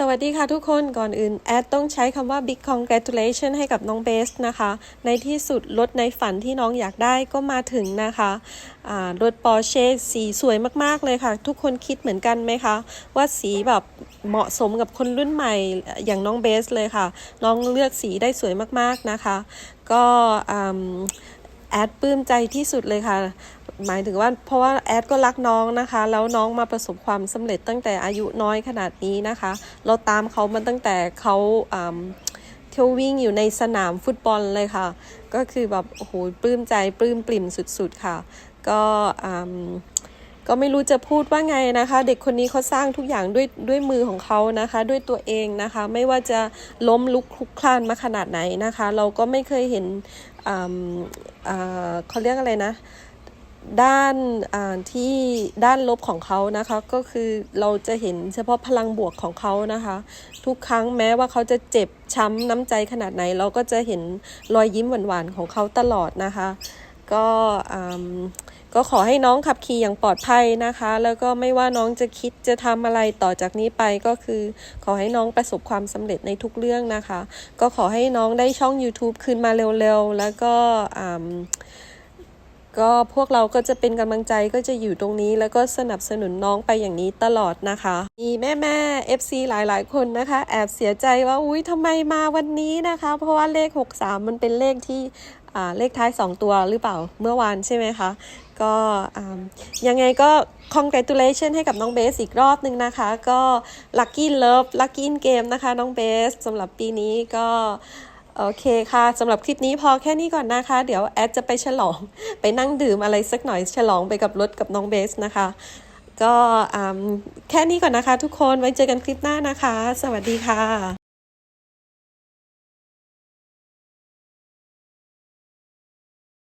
สวัสดีค่ะทุกคนก่อนอื่น แอดต้องใช้คำว่า big congratulation ให้กับน้องเบสนะคะ ในที่สุดรถในฝันที่น้องอยากได้ก็มาถึงนะคะรถ Porsche สีสวยมาก ๆ เลยค่ะ ทุกคนคิดเหมือนกันไหมคะ ว่าสีแบบเหมาะสมกับคนรุ่นใหม่อย่างน้องเบสเลยค่ะ น้องเลือกสีได้สวยมาก ๆ นะคะ ก็ ดปลื้มใจที่สุดเลยค่ะ หมายถึงว่าเพราะว่าแอดก็รักน้องนะคะ แล้วน้องมาประสบความสำเร็จตั้งแต่อายุน้อยขนาดนี้นะคะ เราตามเขามาตั้งแต่เขาเที่ยววิ่งอยู่ในสนามฟุตบอลเลยค่ะ ก็คือแบบโอ้โหปลื้มใจปลื้มปริ่มสุดๆค่ะ ก็ ก็ไม่รู้จะพูดว่าไงนะคะ เด็กคนนี้เขาสร้างทุกอย่างด้วยด้วยมือของเขานะคะ ด้วยตัวเองนะคะ ไม่ว่าจะล้มลุกคลุกคลานมาขนาดไหนนะคะ เราก็ไม่เคยเห็นอ่าเขาเรียกอะไรนะด้านอ่าที่ด้านลบของเขานะคะ ก็คือเราจะเห็นเฉพาะพลังบวกของเขานะคะ ทุกครั้งแม้ว่าเขาจะเจ็บช้ำน้ำใจขนาดไหน เราก็จะเห็นรอยยิ้มหวานๆของเขาตลอดนะคะ ก็อืม ก็ขอให้น้องขับขี่อย่างปลอดภัยนะคะ แล้วก็ไม่ว่าน้องจะคิดจะทำอะไรต่อจากนี้ไปก็คือ ขอให้น้องประสบความสำเร็จในทุกเรื่องนะคะ ก็ขอให้น้องได้ช่อง YouTube คืนมาเร็วๆ แล้วก็อืม ก็พวกเราก็จะเป็นกำลังใจก็จะอยู่ตรงนี้ แล้วก็สนับสนุนน้องไปอย่างนี้ตลอดนะคะ มีแม่แม่ FC หลายๆ คนนะคะ แอบเสียใจว่าอุ้ยทำไมมาวันนี้นะคะ เพราะว่าเลข 63 มันเป็นเลขที่เลขท้าย 2 ตัวหรือเปล่าเมื่อวานใช่ไหมคะ ก็ยังไงก็ congratulation ให้กับน้องเบสอีกรอบหนึ่งนะคะ ก็ lucky love lucky in game นะคะ น้องเบสสำหรับปีนี้ก็ โอเคค่ะสำหรับคลิปนี้พอแค่นี้ก่อนนะคะ เดี๋ยวแอดจะไปฉลอง ไปนั่งดื่มอะไรสักหน่อยฉลองไปกับรถกับน้องเบสนะคะ ก็อืมแค่นี้ก่อนนะคะทุกคนไว้เจอกันคลิปหน้านะคะ สวัสดีค่ะ